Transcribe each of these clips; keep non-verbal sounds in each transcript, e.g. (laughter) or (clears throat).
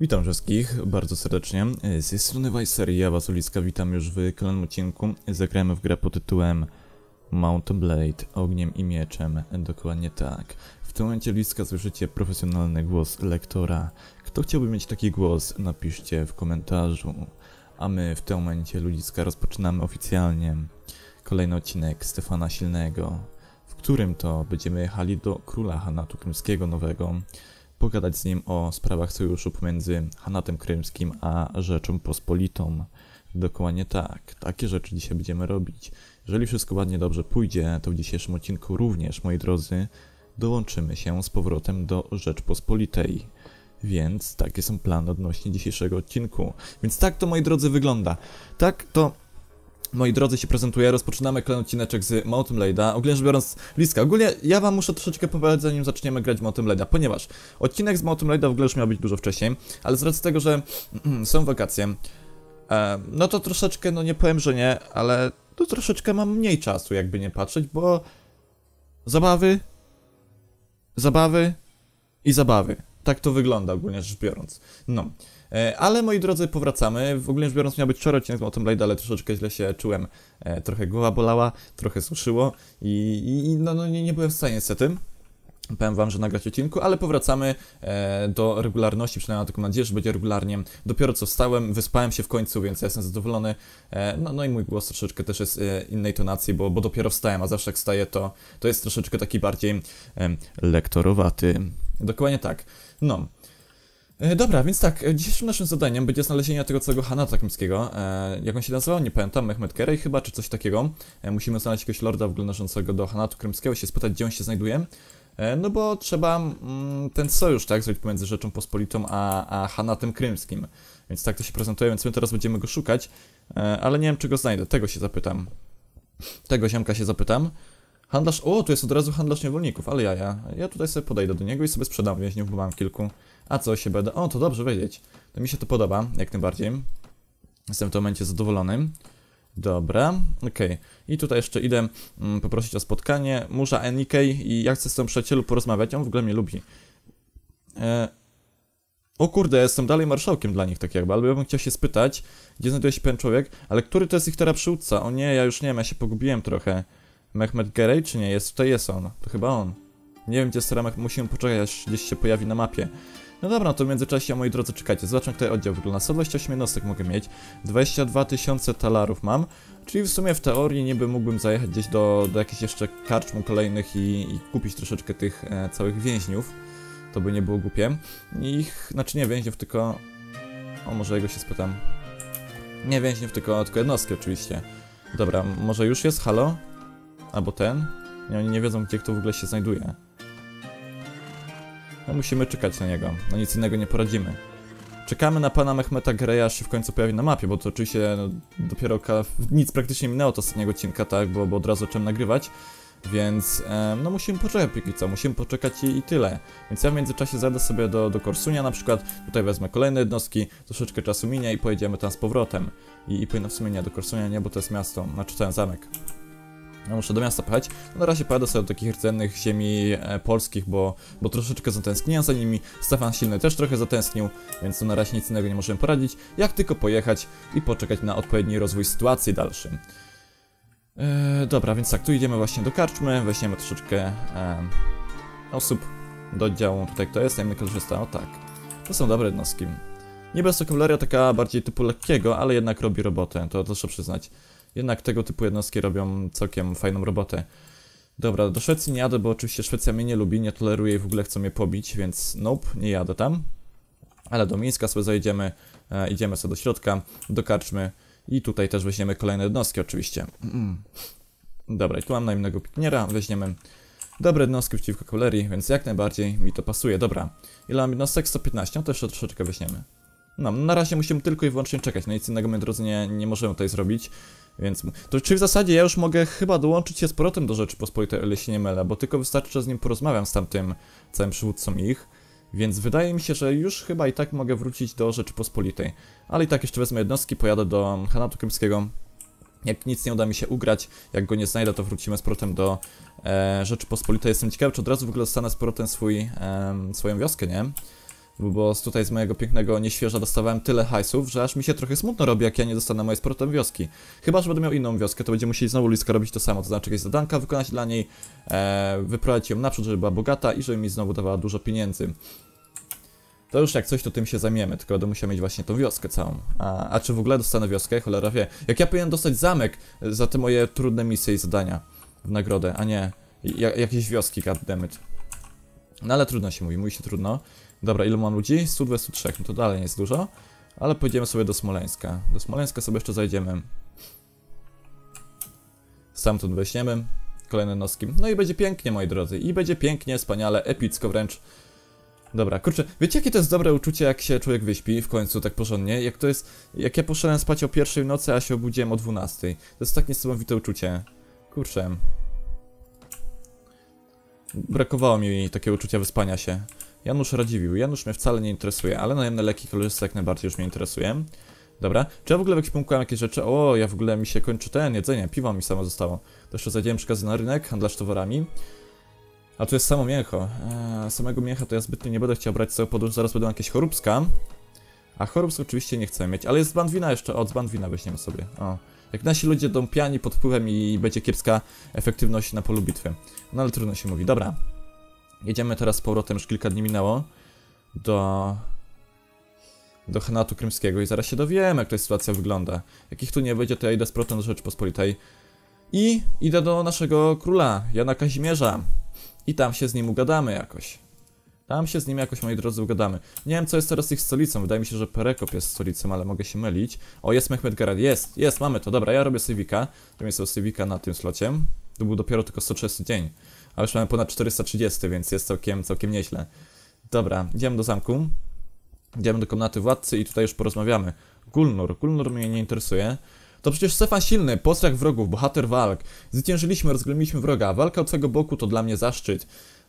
Witam wszystkich bardzo serdecznie. Z tej strony Wajserii, ja was Uliska, witam już w kolejnym odcinku. Zagramy w grę pod tytułem Mount Blade, ogniem i mieczem. Dokładnie tak. W tym momencie Liska słyszycie profesjonalny głos lektora. Kto chciałby mieć taki głos, napiszcie w komentarzu. A my w tym momencie, ludziska, rozpoczynamy oficjalnie kolejny odcinek Stefana Silnego, w którym to będziemy jechali do króla Hanatu Krymskiego nowego, pogadać z nim o sprawach sojuszu pomiędzy Hanatem Krymskim a Rzeczą Pospolitą. Dokładnie tak, takie rzeczy dzisiaj będziemy robić. Jeżeli wszystko ładnie dobrze pójdzie, to w dzisiejszym odcinku również, moi drodzy, dołączymy się z powrotem do Rzeczpospolitej. Więc takie są plany odnośnie dzisiejszego odcinku. Więc tak to, moi drodzy, wygląda. Tak to moi drodzy, się prezentuje. Rozpoczynamy kolejny odcineczek z Mountain Blade'a. Ogólnie rzecz biorąc, Liska, ogólnie ja wam muszę troszeczkę powiedzieć, zanim zaczniemy grać Mountain Blade'a, ponieważ odcinek z Mountain Blade'a w ogóle już miał być dużo wcześniej, ale z racji tego, że są wakacje, e, no to troszeczkę, no nie powiem, że nie, ale to troszeczkę mam mniej czasu, jakby nie patrzeć, bo zabawy, zabawy i zabawy. Tak to wygląda ogólnie rzecz biorąc. No. E, Ale moi drodzy, powracamy. W ogóle biorąc, miał być wczoraj odcinek z Mountain Blade, ale troszeczkę źle się czułem. E, Trochę głowa bolała, trochę suszyło i, i no, no nie, nie byłem w stanie niestety. Powiem wam, że nagrać odcinku, ale powracamy e, do regularności, przynajmniej mam taką nadzieję, że będzie regularnie. Dopiero co wstałem, wyspałem się w końcu, więc ja jestem zadowolony. E, no, no i mój głos troszeczkę też jest e, innej tonacji, bo, bo dopiero wstałem, a zawsze jak wstaję, to, to jest troszeczkę taki bardziej lektorowaty. Dokładnie tak. No. E, Dobra, więc tak, e, dzisiejszym naszym zadaniem będzie znalezienie tego całego Hanata Krymskiego. E, jak on się nazywał? Nie pamiętam, Mehmet Gerej chyba, czy coś takiego. E, musimy znaleźć jakiegoś lorda w ogóle należącego do Hanatu Krymskiego, się spytać, gdzie on się znajduje. E, no bo trzeba mm, ten sojusz, tak, zrobić pomiędzy Rzeczą Pospolitą a, a Hanatem Krymskim. Więc tak to się prezentuje, więc my teraz będziemy go szukać, e, ale nie wiem, czy go znajdę. Tego się zapytam. Tego ziomka się zapytam. Handlarz, o, tu jest od razu handlarz niewolników, ale ja, ja, ja tutaj sobie podejdę do niego i sobie sprzedam więźniów, bo mam kilku. A co się będę? O, to dobrze wiedzieć. To mi się to podoba, jak najbardziej. Jestem w tym momencie zadowolony. Dobra, okej. I tutaj jeszcze idę mm, poprosić o spotkanie. Musza Enikej i ja chcę z tym przyjacielu porozmawiać, on w ogóle mnie lubi. E... O kurde, jestem dalej marszałkiem dla nich, tak jakby, ale ja bym chciał się spytać, gdzie znajduje się pewien człowiek, ale który to jest ich teraz przywódca? O nie, ja już nie wiem, ja się pogubiłem trochę. Mehmet Gerej, czy nie? Jest, tutaj jest on, to chyba on. Nie wiem, gdzie jest Ramek, musimy poczekać, aż gdzieś się pojawi na mapie. No dobra, to w międzyczasie, moi drodzy, czekajcie, zobaczmy, jak tutaj oddział wygląda. 128 jednostek mogę mieć, 22 tysiące talarów mam, czyli w sumie w teorii niby mógłbym zajechać gdzieś do, do jakichś jeszcze karczm kolejnych i, i kupić troszeczkę tych e, całych więźniów. To by nie było głupie. Ich, znaczy nie więźniów, tylko... O, może jego się spytam. Nie więźniów, tylko, tylko jednostki oczywiście. Dobra, może już jest, halo? Albo ten? Nie, oni nie wiedzą, gdzie kto w ogóle się znajduje. No musimy czekać na niego, no nic innego nie poradzimy. Czekamy na pana Mehmeta Greya, aż się w końcu pojawi na mapie, bo to oczywiście no, dopiero nic praktycznie minęło od ostatniego odcinka, tak, bo, bo od razu zacząłem nagrywać. Więc no musimy poczekać póki co, musimy poczekać i, i tyle. Więc ja w międzyczasie zajdę sobie do, do Korsunia na przykład, tutaj wezmę kolejne jednostki, troszeczkę czasu minie i pojedziemy tam z powrotem. I, i powinno w sumie nie do Korsunia, nie, bo to jest miasto, znaczy ten zamek. Muszę do miasta pojechać. No na razie pojadę sobie do takich rdzennych ziemi e, polskich, bo, bo troszeczkę zatęskniłem za nimi. Stefan Silny też trochę zatęsknił, więc na razie nic innego nie możemy poradzić. Jak tylko pojechać i poczekać na odpowiedni rozwój sytuacji dalszy. E, dobra, więc tak, tu idziemy właśnie do karczmy, weźmiemy troszeczkę e, osób do oddziału. Tutaj kto jest? Tajemny korzysta, o tak. To są dobre jednostki. Niby jest to kawaleria taka bardziej typu lekkiego, ale jednak robi robotę, to, to trzeba przyznać. Jednak tego typu jednostki robią całkiem fajną robotę. Dobra, do Szwecji nie jadę, bo oczywiście Szwecja mnie nie lubi, nie toleruje i w ogóle chce mnie pobić, więc nope, nie jadę tam. Ale do Mińska sobie zajedziemy, e, idziemy sobie do środka, do karczmy i tutaj też weźmiemy kolejne jednostki oczywiście. (clears throat) Dobra, tu mam najemnego pitniera, weźmiemy dobre jednostki przeciwko kawalerii, więc jak najbardziej mi to pasuje. Dobra, ile mam jednostek? 115, no jeszcze troszeczkę weźmiemy. No, na razie musimy tylko i wyłącznie czekać, no nic innego, moi drodzy, nie, nie możemy tutaj zrobić. Więc to czy w zasadzie ja już mogę chyba dołączyć się z powrotem do Rzeczypospolitej, o ile się nie mylę, bo tylko wystarczy, że z nim porozmawiam z tamtym całym przywódcą ich. Więc wydaje mi się, że już chyba i tak mogę wrócić do Rzeczypospolitej. Ale i tak jeszcze wezmę jednostki, pojadę do Hanatu Krymskiego. Jak nic nie uda mi się ugrać, jak go nie znajdę, to wrócimy z powrotem do e, Rzeczypospolitej. Jestem ciekawy, czy od razu w ogóle dostanę z powrotem swój, e, swoją wioskę, nie? Bo tutaj z mojego pięknego nieświeża dostawałem tyle hajsów, że aż mi się trochę smutno robi, jak ja nie dostanę mojej z powrotem wioski. Chyba, że będę miał inną wioskę, to będziemy musieli znowu Liska robić to samo, to znaczy jakieś zadanka wykonać dla niej, e, wyprowadzić ją naprzód, żeby była bogata i żeby mi znowu dawała dużo pieniędzy. To już jak coś, to tym się zajmiemy, tylko będę musiał mieć właśnie tą wioskę całą. A, a czy w ogóle dostanę wioskę? Cholera wie. Jak ja powinienem dostać zamek za te moje trudne misje i zadania w nagrodę, a nie ja, jakieś wioski, goddammit. No ale trudno się mówi, mówi się trudno. Dobra, ilu mam ludzi? 123, no to dalej nie jest dużo. Ale pójdziemy sobie do Smoleńska. Do Smoleńska sobie jeszcze zajdziemy. Stamtąd weźmiemy. Kolejne noski. No i będzie pięknie, moi drodzy. I będzie pięknie, wspaniale, epicko wręcz. Dobra, kurczę, wiecie jakie to jest dobre uczucie, jak się człowiek wyśpi w końcu tak porządnie? Jak to jest, jak ja poszedłem spać o pierwszej nocy, a się obudziłem o 12. To jest tak niesamowite uczucie. Kurczę. Brakowało mi takiego uczucia wyspania się. Janusz Radziwił. Janusz mnie wcale nie interesuje, ale najemne leki koleżeńskie jak najbardziej już mnie interesuje. Dobra. Czy ja w ogóle w ekwipunku mam jakieś rzeczy? O, ja w ogóle mi się kończy ten jedzenie, piwo mi samo zostało. To jeszcze zajdziemy przy na rynek, handlarz towarami. A tu jest samo mięcho. Eee, samego mięcha to ja zbytnio nie będę chciał brać sobie podróż, zaraz będą jakieś choróbska. A choróbsk oczywiście nie chcę mieć, ale jest band wina jeszcze, od band wina weźmiemy sobie. O. Jak nasi ludzie będą piani pod wpływem i będzie kiepska efektywność na polu bitwy. No ale trudno się mówi. Dobra. Jedziemy teraz z powrotem, już kilka dni minęło. Do... Do Hanatu Krymskiego i zaraz się dowiemy, jak ta sytuacja wygląda. Jakich tu nie będzie, to ja idę z powrotem do Rzeczypospolitej. I idę do naszego króla, Jana Kazimierza. I tam się z nim ugadamy jakoś. Tam się z nim jakoś, moi drodzy, ugadamy. Nie wiem, co jest teraz ich stolicą. Wydaje mi się, że Perekop jest stolicą, ale mogę się mylić. O, jest Mehmed Garad. Jest, jest, mamy to. Dobra, ja robię Civika. To jest Civika na tym slocie. To był dopiero tylko 130 dzień. A już mamy ponad 430, więc jest całkiem, całkiem nieźle. Dobra, idziemy do zamku. Idziemy do komnaty władcy i tutaj już porozmawiamy. Gulnur. Gulnur mnie nie interesuje. To przecież Stefan Silny, postrach wrogów, bohater walk. Zwyciężyliśmy, rozgromiliśmy wroga. Walka od swego boku to dla mnie zaszczyt.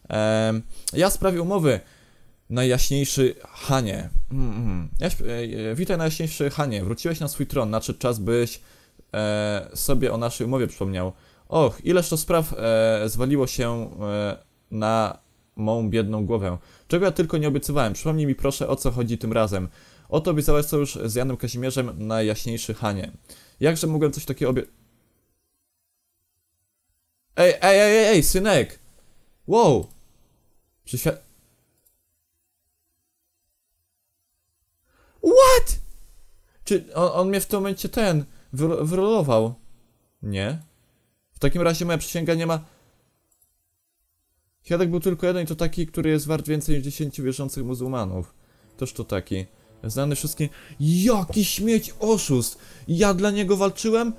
Ehm, ja sprawię umowy. Najjaśniejszy Hanie. Mm, mm. Ja, e, witaj najjaśniejszy Hanie. Wróciłeś na swój tron. Nadszedł czas, byś e, sobie o naszej umowie przypomniał. Och, ileż to spraw e, zwaliło się e, na mą biedną głowę. Czego ja tylko nie obiecywałem. Przypomnij mi proszę, o co chodzi tym razem. Oto obiecałeś co już z Janem Kazimierzem najjaśniejszy Hanie. Jakże mogłem coś takiego obie... Ej, ej, ej, ej, synek! Wow! Przyświad... What? Czy on, on mnie w tym momencie ten wyrolował? Nie. W takim razie moja przysięga nie ma... Świadek był tylko jeden i to taki, który jest wart więcej niż 10 wierzących muzułmanów. Toż to taki. Znany wszystkim... Jaki śmieć oszust! Ja dla niego walczyłem?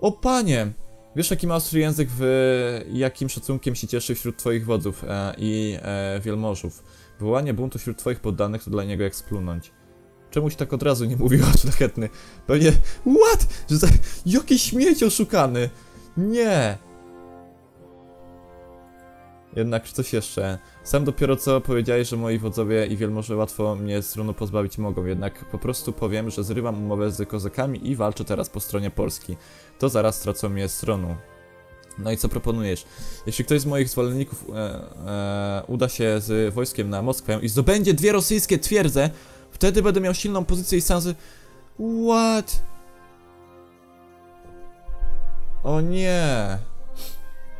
O panie! Wiesz jaki ma ostry język w... jakim szacunkiem się cieszy wśród twoich wodzów e, i e, wielmożów. Wywołanie buntu wśród twoich poddanych to dla niego jak splunąć. Czemuś tak od razu nie mówił (laughs) szlachetny? Pewnie... What? Że za... Jaki śmieć oszukany! Nie! Jednak coś jeszcze. Sam dopiero co powiedziałeś, że moi wodzowie i wielmoże łatwo mnie z tronu pozbawić mogą, jednak po prostu powiem, że zrywam umowę z kozakami i walczę teraz po stronie Polski. To zaraz stracą mnie z tronu. No i co proponujesz? Jeśli ktoś z moich zwolenników e, e, uda się z wojskiem na Moskwę i zdobędzie dwie rosyjskie twierdze, wtedy będę miał silną pozycję i szansę... What? O nie!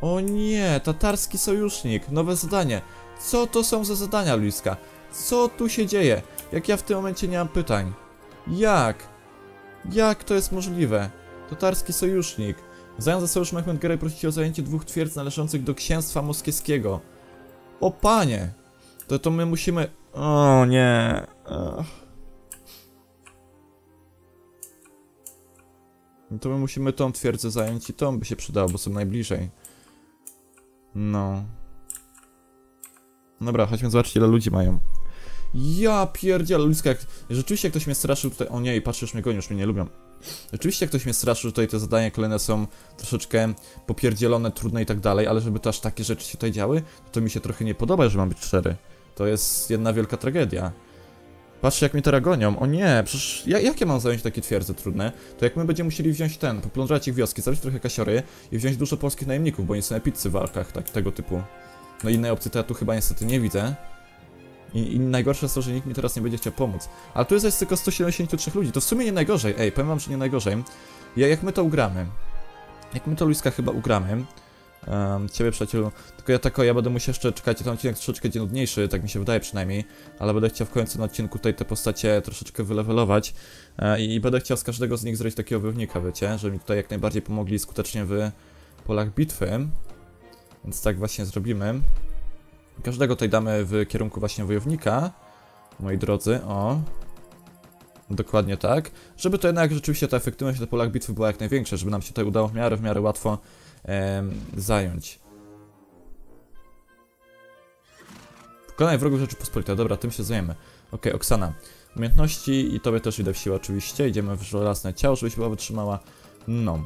O nie, tatarski sojusznik, nowe zadanie. Co to są za zadania, Luiska? Co tu się dzieje? Jak ja w tym momencie nie mam pytań. Jak? Jak to jest możliwe? Tatarski sojusznik. Zając za sojusz Mehmed Gerej prosicie o zajęcie dwóch twierdz należących do księstwa moskiewskiego. O panie! To to my musimy... O nie... No to my musimy tą twierdzę zająć i tą by się przydało, bo są najbliżej. No. Dobra, chodźmy zobaczyć ile ludzi mają. Ja pierdzielę, ludzka, jak... Rzeczywiście ktoś mnie straszył tutaj... O nie, i patrz, już mnie goni, już mnie nie lubią. Rzeczywiście ktoś mnie straszył, tutaj te zadania kolejne są troszeczkę popierdzielone, trudne i tak dalej, ale żeby to aż takie rzeczy się tutaj działy, to mi się trochę nie podoba, że mam być szczery. To jest jedna wielka tragedia. Patrzcie jak mnie teraz gonią. O nie, przecież ja, jak ja mam zająć takie twierdze trudne? To jak my będziemy musieli wziąć ten, poplądrzać ich wioski, zabić trochę kasiory i wziąć dużo polskich najemników, bo oni są epicy w walkach tak, tego typu. No innej opcji to ja tu chyba niestety nie widzę. I, I najgorsze jest to, że nikt mi teraz nie będzie chciał pomóc. Ale tu jest tylko 173 ludzi, to w sumie nie najgorzej. Ej, powiem wam, że nie najgorzej. Ja, jak my to ugramy, jak my to Luiska chyba ugramy, um, ciebie przyjacielu, tylko ja tako, ja będę musiał jeszcze, czekajcie, ten odcinek troszeczkę nudniejszy, tak mi się wydaje przynajmniej, ale będę chciał w końcu na odcinku tutaj te postacie troszeczkę wylewelować e, i, i będę chciał z każdego z nich zrobić takiego wojownika, wiecie, żeby mi tutaj jak najbardziej pomogli skutecznie w polach bitwy. Więc tak właśnie zrobimy. Każdego tutaj damy w kierunku właśnie wojownika, moi drodzy, o. Dokładnie tak, żeby to jednak rzeczywiście ta efektywność na polach bitwy była jak największa, żeby nam się tutaj udało w miarę, w miarę łatwo zająć. Pokonaj wrogów Rzeczypospolitej, dobra, tym się zajmiemy. Okej, Oksana. Umiejętności i tobie też idę w siłę oczywiście, idziemy w żelazne ciało, żebyś była wytrzymała. No.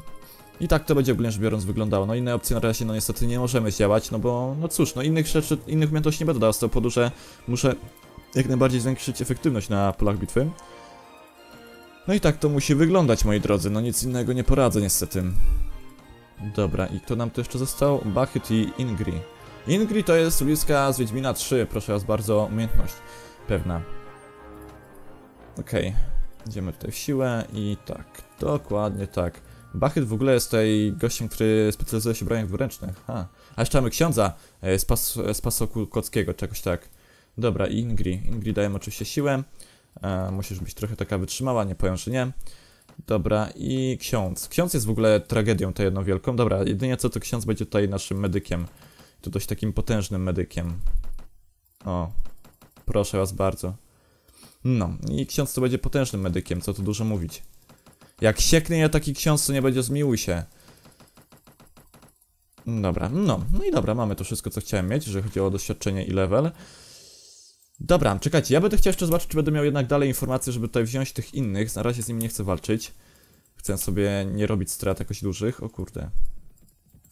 I tak to będzie ogólnie rzecz biorąc wyglądało. No inne opcje na razie no niestety nie możemy zdziałać, no bo no cóż, no innych rzeczy, innych umiejętności nie będę dał z tego powodu, że muszę jak najbardziej zwiększyć efektywność na polach bitwy. No i tak to musi wyglądać, moi drodzy, no nic innego nie poradzę niestety. Dobra, i kto nam tu jeszcze został? Bachyt i Ingri. Ingri to jest bliska z Wiedźmina 3, proszę was bardzo, umiejętność pewna. Okej, idziemy tutaj w siłę i tak, dokładnie tak. Bachyt w ogóle jest tutaj gościem, który specjalizuje się w broniach dwuręcznych. Ha. A jeszcze mamy księdza e, z, pas, z pasoku kockiego, czegoś tak. Dobra, Ingri. Ingri daje oczywiście siłę. E, musisz być trochę taka wytrzymała, nie powiem, że nie. Dobra, i ksiądz. Ksiądz jest w ogóle tragedią tą jedną wielką. Dobra, jedynie co to ksiądz będzie tutaj naszym medykiem. To dość takim potężnym medykiem. O, proszę was bardzo. No, i ksiądz to będzie potężnym medykiem, co tu dużo mówić. Jak sieknie taki ksiądz, to nie będzie zmiłuj się. Dobra, no, no i dobra, mamy to wszystko, co chciałem mieć, jeżeli chodzi o doświadczenie i level. Dobra, czekajcie, ja będę chciał jeszcze zobaczyć, czy będę miał jednak dalej informacje, żeby tutaj wziąć tych innych. Na razie z nimi nie chcę walczyć. Chcę sobie nie robić strat jakoś dużych. O kurde.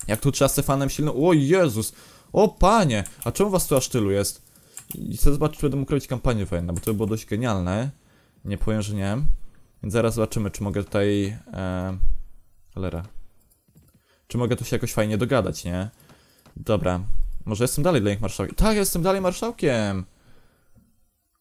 Jak tu trzeba Stefanem silno... O Jezus! O panie! A czemu was tu aż tylu jest? I chcę zobaczyć, czy będę mógł robić kampanię wojenną, bo to by było dość genialne. Nie powiem, że nie. Więc zaraz zobaczymy, czy mogę tutaj... E... Czy mogę tu się jakoś fajnie dogadać, nie? Dobra. Może jestem dalej dla nich marszałkiem. Tak, jestem dalej marszałkiem!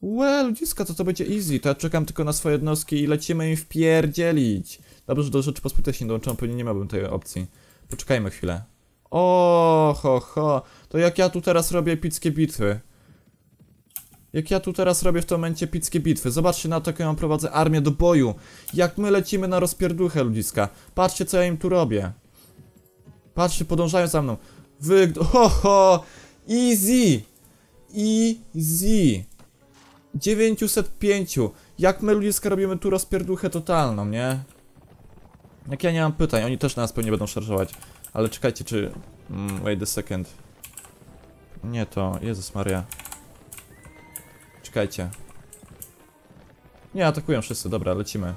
Łe, ludziska, to to będzie easy. To ja czekam tylko na swoje jednostki i lecimy im wpierdzielić. Dobrze, że do Rzeczypospolitej się nie dołączam, pewnie nie miałbym tej opcji. Poczekajmy chwilę. O, ho, ho. To jak ja tu teraz robię epickie bitwy. Jak ja tu teraz robię w tym momencie epickie bitwy. Zobaczcie na to, jak ja prowadzę armię do boju. Jak my lecimy na rozpierduchę, ludziska. Patrzcie, co ja im tu robię. Patrzcie, podążają za mną. Wy... Ho, ho! Easy! Easy! 905. Jak my ludziska robimy tu rozpierduchę totalną, nie? Jak ja nie mam pytań, oni też na nas pewnie będą szarżować. Ale czekajcie, czy... Mm, wait a second. Nie to, Jezus Maria. Czekajcie. Nie, atakują wszyscy, dobra, lecimy.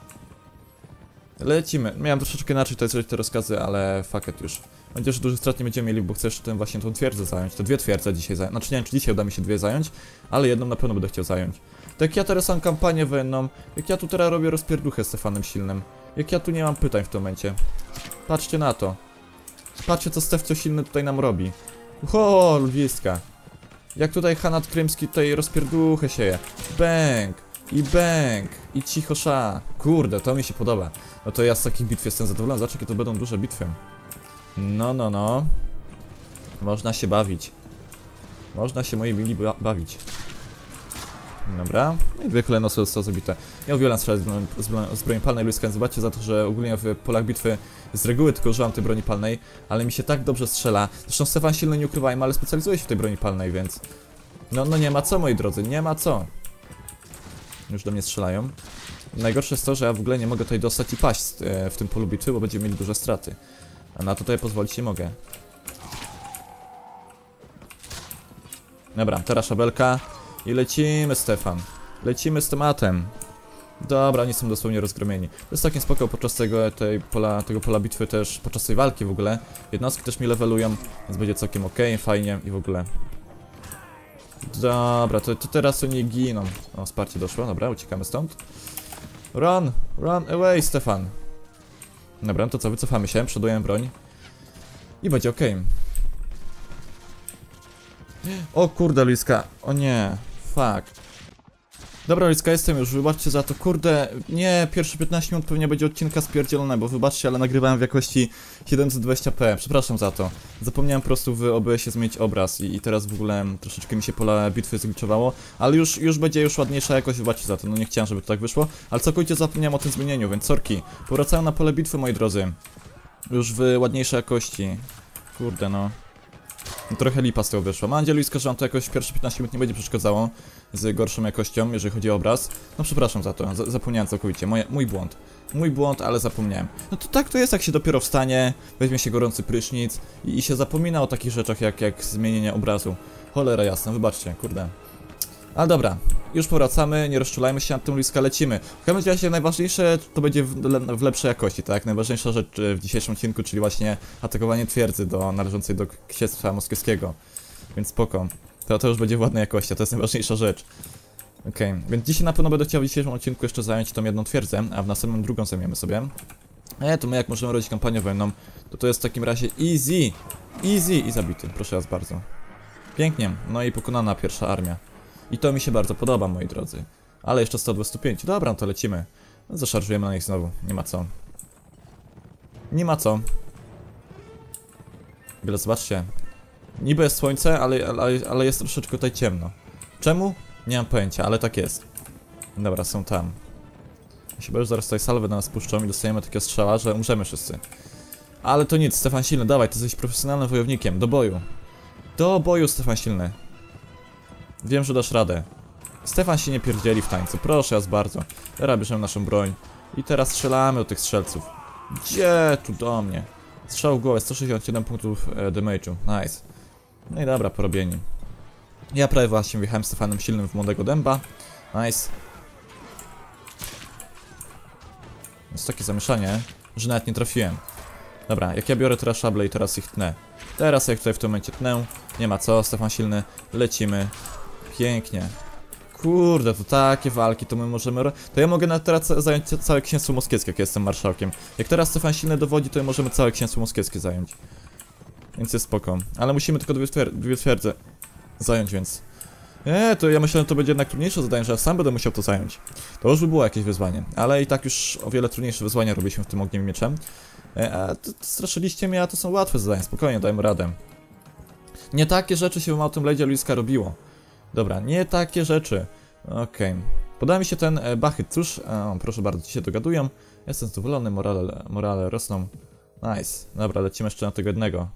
Lecimy. Miałem troszeczkę inaczej tutaj zrobić te rozkazy, ale fuck it już. Że dużych strat nie będziemy mieli, bo chcę jeszcze ten właśnie tą twierdzę zająć. Te dwie twierdze dzisiaj zająć. Znaczy nie wiem, czy dzisiaj uda mi się dwie zająć, ale jedną na pewno będę chciał zająć. Tak ja teraz mam kampanię wojenną, jak ja tu teraz robię rozpierduchę z Stefanem Silnym. Jak ja tu nie mam pytań w tym momencie. Patrzcie na to. Patrzcie, co Stefcio Silny tutaj nam robi. O, ludziska. Jak tutaj Hanat Krymski tutaj rozpierduchę sieje. Bęk. I bęk. I cicho sza. Kurde, to mi się podoba. No to ja z takich bitw jestem zadowolony. Zobacz, jakie to będą duże bitwy. No, no, no. Można się bawić. Można się, moi mili, ba bawić. Dobra. No i dwie kolejne osoby zostały zabite. Ja uwielbiam strzelać z broni palnej, ludzka, zobaczcie za to, że ogólnie w polach bitwy z reguły tylko używam tej broni palnej, ale mi się tak dobrze strzela. Zresztą Stefan silny nie ukrywajmy, ale specjalizuje się w tej broni palnej, więc... No, no nie ma co, moi drodzy, nie ma co. Już do mnie strzelają. Najgorsze jest to, że ja w ogóle nie mogę tutaj dostać i paść e, w tym polu bitwy, bo będziemy mieli duże straty. A na to tutaj pozwolić nie mogę. Dobra, teraz szabelka. I lecimy, Stefan. Lecimy z tematem. Dobra, oni są dosłownie rozgromieni. To jest takim spoko podczas tego, tej pola, tego pola bitwy też, podczas tej walki w ogóle. Jednostki też mi levelują, więc będzie całkiem ok, fajnie i w ogóle. Dobra, to, to teraz oni giną. O, wsparcie doszło, dobra, uciekamy stąd. Run, run away, Stefan. Dobra, no to co, wycofamy się, przodujemy broń. I będzie ok. O kurde, Liska. O nie. Fuck. Dobra, Liska, jestem już, wybaczcie za to, kurde, nie, pierwsze 15 minut pewnie będzie odcinka spierdzielone, bo wybaczcie, ale nagrywałem w jakości 720p, przepraszam za to. Zapomniałem po prostu w OBS-ie zmienić obraz i, i teraz w ogóle troszeczkę mi się pole bitwy zgliczowało, ale już, już będzie już ładniejsza jakość, wybaczcie za to, no nie chciałem, żeby to tak wyszło, ale całkowicie zapomniałem o tym zmienieniu, więc sorki. Powracałem na pole bitwy, moi drodzy. Już w ładniejszej jakości. Kurde, no. No trochę lipa z tego wyszła. Mam nadzieję, Luiska, że wam to jakoś pierwsze 15 minut nie będzie przeszkadzało z gorszą jakością, jeżeli chodzi o obraz. No przepraszam za to, za zapomniałem całkowicie. Moje, mój błąd. Mój błąd, ale zapomniałem. No to tak to jest, jak się dopiero wstanie, weźmie się gorący prysznic i, i się zapomina o takich rzeczach jak, jak zmienienie obrazu. Cholera jasna, wybaczcie, kurde. Ale dobra, już powracamy, nie rozczulajmy się nad tym, Luiska, lecimy. W każdym razie najważniejsze to będzie w, le, w lepszej jakości, tak? Najważniejsza rzecz e, w dzisiejszym odcinku, czyli właśnie atakowanie twierdzy do należącej do księstwa moskiewskiego. Więc spoko. To, to już będzie w ładnej jakości, a to jest najważniejsza rzecz. Okej, więc dzisiaj na pewno będę chciał w dzisiejszym odcinku jeszcze zająć tą jedną twierdzę, a w następnym drugą zajmiemy sobie. E, to my jak możemy robić kampanię wojenną, to to jest w takim razie easy. Easy i zabity, proszę was bardzo. Pięknie, no i pokonana pierwsza armia. I to mi się bardzo podoba, moi drodzy. Ale jeszcze 125. Dobra, to lecimy. Zaszarżujemy na nich znowu. Nie ma co. Nie ma co. Wiele zobaczcie. Niby jest słońce, ale, ale, ale jest troszeczkę tutaj ciemno. Czemu? Nie mam pojęcia, ale tak jest. Dobra, są tam. Ja się zaraz tutaj salwy na nas puszczą i dostajemy takiego strzała, że umrzemy wszyscy. Ale to nic, Stefan Silny, dawaj, ty jesteś profesjonalnym wojownikiem. Do boju. Do boju, Stefan Silny. Wiem, że dasz radę. Stefan się nie pierdzieli w tańcu, proszę was bardzo. Teraz bierzemy naszą broń. I teraz strzelamy do tych strzelców. Gdzie tu do mnie? Strzał w głowę, 167 punktów e, damage'u. Nice. No i dobra, porobieni. Ja prawie właśnie wjechałem Stefanem silnym w młodego dęba. Nice. Jest takie zamieszanie, że nawet nie trafiłem. Dobra, jak ja biorę teraz szable i teraz ich tnę. Teraz jak tutaj w tym momencie tnę, nie ma co, Stefan silny, lecimy. Pięknie. Kurde, to takie walki to my możemy... To ja mogę na teraz zająć całe księstwo moskiewskie, jak jestem marszałkiem. Jak teraz Stefan silny dowodzi, to możemy całe księstwo moskiewskie zająć. Więc jest spoko. Ale musimy tylko dwie, twier dwie twierdze zająć, więc... Nie, to ja myślę, że to będzie jednak trudniejsze zadanie, że ja sam będę musiał to zająć. To już by było jakieś wyzwanie. Ale i tak już o wiele trudniejsze wyzwania robiliśmy w tym ogniem mieczem. E, a straszyliście mnie, a to są łatwe zadania, spokojnie, dajmy radę. Nie takie rzeczy się w Mountain Blade Luiska robiło. Dobra, nie takie rzeczy. Okej. Podoba mi się ten e, Bachyt, cóż, e, proszę bardzo, się dogadują. Jestem zadowolony, morale, morale rosną. Nice. Dobra, lecimy jeszcze na tego jednego.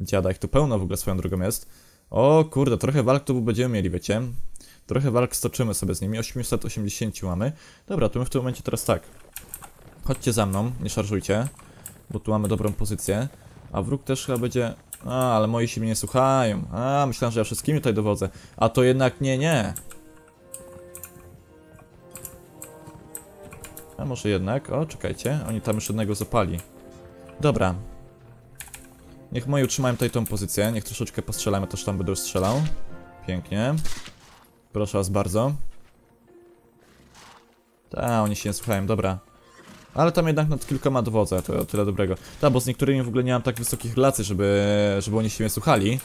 Dziada, ich tu pełno w ogóle swoją drogą jest. O kurde, trochę walk tu będziemy mieli, wiecie. Trochę walk stoczymy sobie z nimi, 880 mamy. Dobra, to my w tym momencie teraz tak. Chodźcie za mną, nie szarżujcie, bo tu mamy dobrą pozycję. A wróg też chyba będzie... A, ale moi się mnie nie słuchają. A, myślałem, że ja wszystkimi tutaj dowodzę. A to jednak nie, nie. A może jednak? O, czekajcie, oni tam już jednego zapali. Dobra. Niech moi utrzymają tutaj tą pozycję, niech troszeczkę postrzelamy, też tam będę już strzelał. Pięknie. Proszę was bardzo. Ta, oni się nie słuchają, dobra. Ale tam jednak nad kilkoma dowodzę, to tyle dobrego. Ta, bo z niektórymi w ogóle nie mam tak wysokich relacji, żeby, żeby oni się nie słuchali.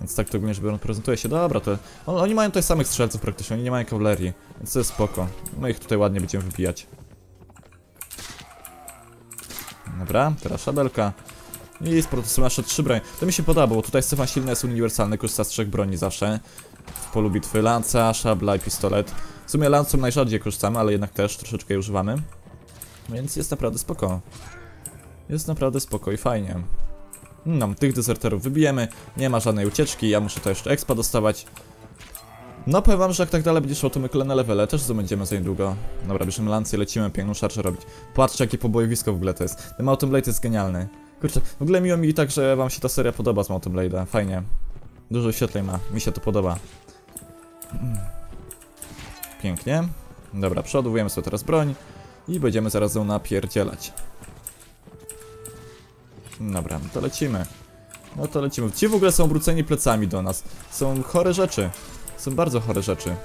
Więc tak to ogólnie, żeby on prezentuje się, dobra, to... On, oni mają tutaj samych strzelców praktycznie, oni nie mają kawalerii, więc to jest spoko. No ich tutaj ładnie będziemy wybijać. Dobra, teraz szabelka. I sporo to są trzy broń. To mi się podoba, bo tutaj Stefan silny jest uniwersalny, korzysta z trzech broni zawsze. W polu bitwy lanca, szabla i pistolet. W sumie lancą najrzadziej korzystamy, ale jednak też troszeczkę jej używamy. Więc jest naprawdę spoko. Jest naprawdę spoko i fajnie. No, tych dezerterów wybijemy, nie ma żadnej ucieczki, ja muszę to jeszcze expa dostawać. No powiem wam, że jak tak dalej będzie szło, to my kolejne levele też zdobędziemy za niedługo. Dobra, bierzemy lancję, lecimy piękną szarżę robić. Patrzcie jakie pobojowisko w ogóle to jest. Ten Mountain Blade jest genialny. Kurczę, w ogóle miło mi tak, że wam się ta seria podoba z Mountain Blade'a, fajnie. Dużo wyświetleń ma, mi się to podoba. Mm. Pięknie. Dobra, przeładowujemy sobie teraz broń. I będziemy zaraz ją napierdzielać. Dobra, no to lecimy. No to lecimy. Ci w ogóle są obróceni plecami do nas. Są chore rzeczy. Są bardzo chore rzeczy.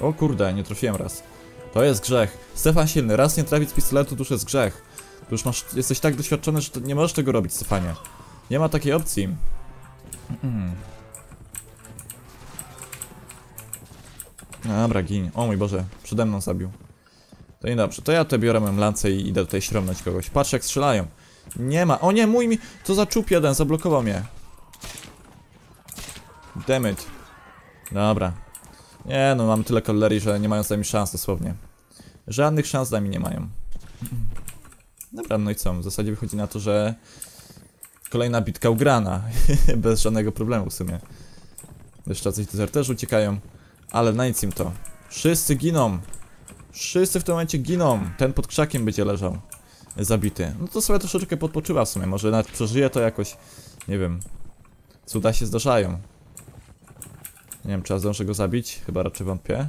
O kurde, nie trafiłem raz. To jest grzech. Stefan Silny, raz nie trafić z pistoletu, to już jest grzech. Tu już masz, jesteś tak doświadczony, że nie możesz tego robić, Stefanie. Nie ma takiej opcji. Dobra, gin. O mój Boże, przede mną zabił. To niedobrze, to ja te biorę mam lancę i idę tutaj śromnąć kogoś. Patrz jak strzelają. Nie ma, o nie, mój mi... Co za czub jeden, zablokował mnie. Demet. Dobra. Nie no, mam tyle kolerii, że nie mają z nami szans dosłownie. Żadnych szans z nami nie mają. Dobra, no i co? W zasadzie wychodzi na to, że kolejna bitka ugrana. (laughs) Bez żadnego problemu w sumie. Jeszcze coś dezerterzy uciekają. Ale na nic im to. Wszyscy giną. Wszyscy w tym momencie giną. Ten pod krzakiem będzie leżał. Zabity. No to sobie troszeczkę podpoczywa w sumie. Może nawet przeżyje to jakoś. Nie wiem. Cuda się zdarzają. Nie wiem, czy ja zdążę go zabić. Chyba raczej wątpię.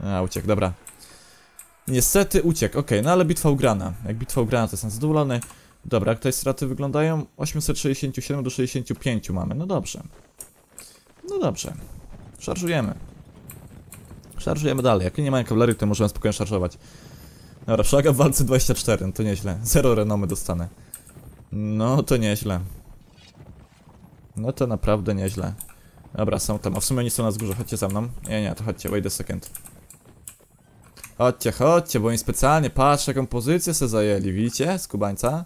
A, uciekł, dobra. Niestety uciekł, okej, no ale bitwa ugrana. Jak bitwa ugrana, to jestem zadowolony. Dobra, jak tutaj straty wyglądają? 867 do 65 mamy, no dobrze. No dobrze. Szarżujemy. Szarżujemy dalej. Jak nie mają kawalerii, to możemy spokojnie szarżować. Dobra, flaga w walce 24, no to nieźle. Zero renomy dostanę. No to nieźle. No to naprawdę nieźle. Dobra, są tam. A w sumie oni są na wzgórzu, chodźcie za mną. Nie, nie, to chodźcie, wait a second. Chodźcie, chodźcie, bo oni specjalnie, patrz jaką pozycję se zajęli, widzicie? Z kubańca.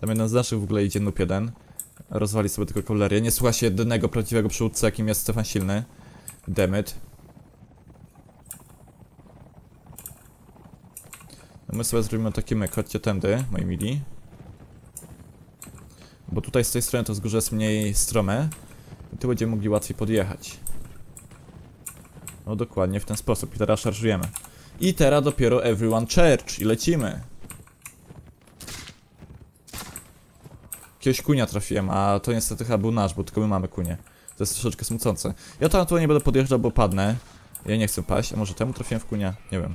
Tam jeden z naszych w ogóle idzie noob jeden. Rozwali sobie tylko kawalerię. Nie słucha się jedynego prawdziwego przywódcy, jakim jest Stefan Silny. Demet. No my sobie zrobimy taki myk, chodźcie tędy, moi mili. Bo tutaj z tej strony to wzgórze jest mniej strome. I tu będziemy mogli łatwiej podjechać. No dokładnie w ten sposób. I teraz szarżujemy. I teraz dopiero everyone church. I lecimy. Jakiegoś kunia trafiłem, a to niestety chyba był nasz, bo tylko my mamy kunie. To jest troszeczkę smucące. Ja tam tu nie będę podjeżdżał, bo padnę. Ja nie chcę paść, a może temu trafiłem w kunia? Nie wiem.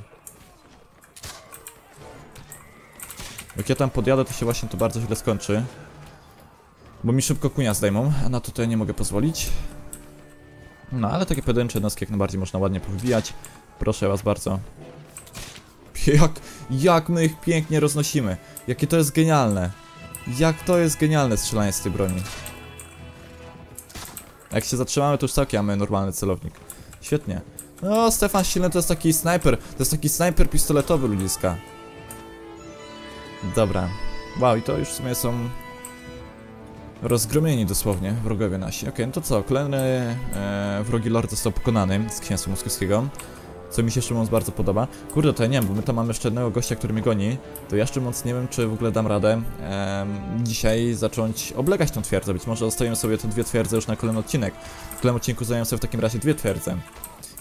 Jak ja tam podjadę, to się właśnie to bardzo źle skończy. Bo mi szybko kunia zdejmą, a na to to ja nie mogę pozwolić. No, ale takie pojedyncze jednostki jak najbardziej można ładnie powybijać. Proszę was bardzo. Jak, jak my ich pięknie roznosimy. Jakie to jest genialne. Jak to jest genialne strzelanie z tej broni. Jak się zatrzymamy, to już całkiem mamy normalny celownik. Świetnie. No, Stefan Silny to jest taki snajper. To jest taki snajper pistoletowy ludziska. Dobra. Wow, i to już w sumie są rozgromieni dosłownie wrogowie nasi. Okej, okay, no to co? Kolejny e, wrogi lord został pokonany z księstwa moskiewskiego. Co mi się mówiąc bardzo podoba. Kurde, to ja nie wiem, bo my tam mamy jeszcze jednego gościa, który mnie goni. To ja mówiąc nie wiem, czy w ogóle dam radę dzisiaj zacząć oblegać tą twierdzę. Być może zostawimy sobie te dwie twierdze już na kolejny odcinek. W kolejnym odcinku zajmę sobie w takim razie dwie twierdze.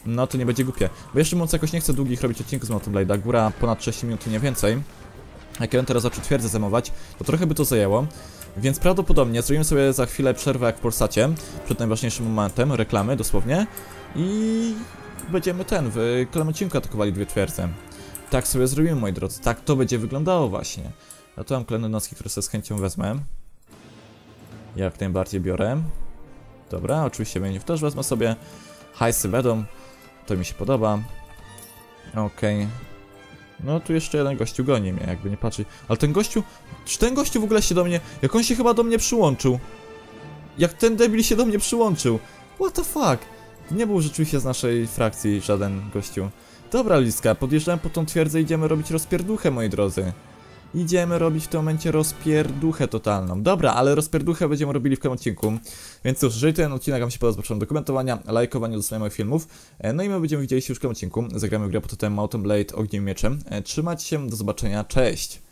No to nie będzie głupie. Bo jeszcze mówiąc jakoś nie chcę długich robić odcinków z Mountain Blade'a. Góra ponad 6 minut i nie więcej. Jak ja teraz zaczął twierdzę zajmować, to trochę by to zajęło. Więc prawdopodobnie zrobimy sobie za chwilę przerwę jak w Polsacie, przed najważniejszym momentem, reklamy dosłownie. I będziemy ten, w kolejnym odcinku atakowali dwie twierdze. Tak sobie zrobimy, moi drodzy, tak to będzie wyglądało właśnie. Ja tu mam kolejne które sobie z chęcią wezmę. Jak najbardziej biorę. Dobra, oczywiście będzie też wezmę sobie. Hajsy będą, to mi się podoba. Okej. Okay. No tu jeszcze jeden gościu goni mnie, jakby nie patrzeć. Ale ten gościu... Czy ten gościu w ogóle się do mnie... Jak on się chyba do mnie przyłączył? Jak ten debil się do mnie przyłączył? What the fuck? Nie był rzeczywiście z naszej frakcji żaden gościu. Dobra, Liska, podjeżdżamy po tą twierdzę idziemy robić rozpierduchę, moi drodzy. Idziemy robić w tym momencie rozpierduchę totalną. Dobra, ale rozpierduchę będziemy robili w kolejnym odcinku. Więc cóż, jeżeli ten odcinek Wam się podoba, zapraszam do komentowania, lajkowania, moich filmów. E, no i my będziemy widzieli się już w kolejnym odcinku. Zagramy grę pod tytułem Mountain Blade Ogniem Mieczem. E, trzymajcie się, do zobaczenia, cześć!